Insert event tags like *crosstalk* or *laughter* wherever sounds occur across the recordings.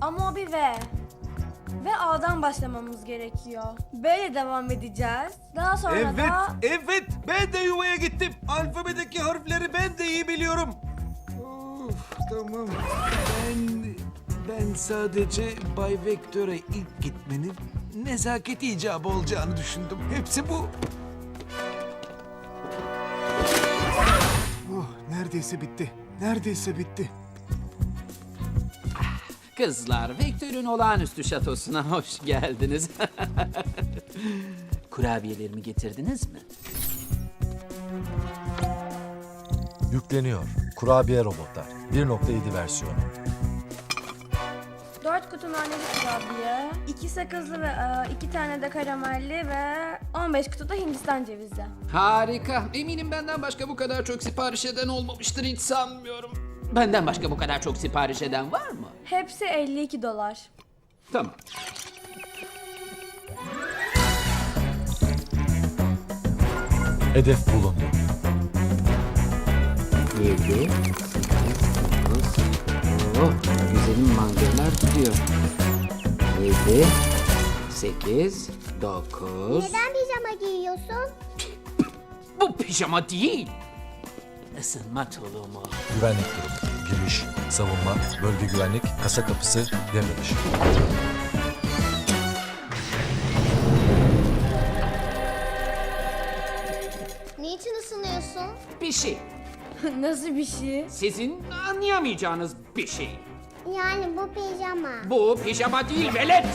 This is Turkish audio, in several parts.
Ama o bir V. Ve A'dan başlamamız gerekiyor. B ile devam edeceğiz. Daha sonra Evet, da... evet. Ben de yuvaya gittim. Alfabedeki harfleri ben de iyi biliyorum. Of, tamam. Ben, ben sadece Bay Vektör'e ilk gitmenin nezaket icabı olacağını düşündüm. Hepsi bu. Oh, neredeyse bitti. Neredeyse bitti. Kızlar, Vektör'ün olağanüstü şatosuna *laughs* hoş geldiniz. *laughs* Kurabiyelerimi getirdiniz mi? Yükleniyor. Kurabiye robotlar. 1.7 versiyonu. 4 kutu naneli kurabiye, 2 sakızlı ve e, 2 tane de karamelli ve 15 kutu da Hindistan cevizi. Harika. Eminim benden başka bu kadar çok sipariş eden olmamıştır hiç sanmıyorum. Benden başka bu kadar çok sipariş eden var mı? Hepsi 52 dolar. Tamam. Hedef bulundu. 7, 8, 9, oh, güzelim mangırlar gidiyor. 7, 8, 9. Neden pijama giyiyorsun? Bu pijama değil. Isınma tulumu. Güvenlik durumu. Giriş, savunma, bölge güvenlik, kasa kapısı, devre dışı. Niçin ısınıyorsun? Bir şey. *laughs* Nasıl bir şey? Sizin anlayamayacağınız bir şey. Yani bu pijama. Bu pijama değil velet.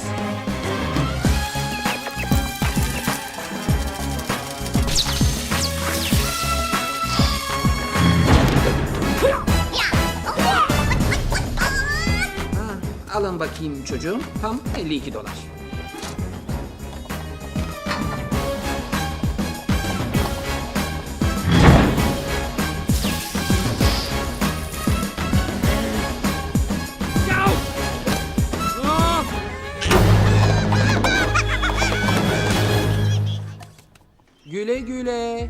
Alın bakayım çocuğum. Tam 52 dolar. Güle güle.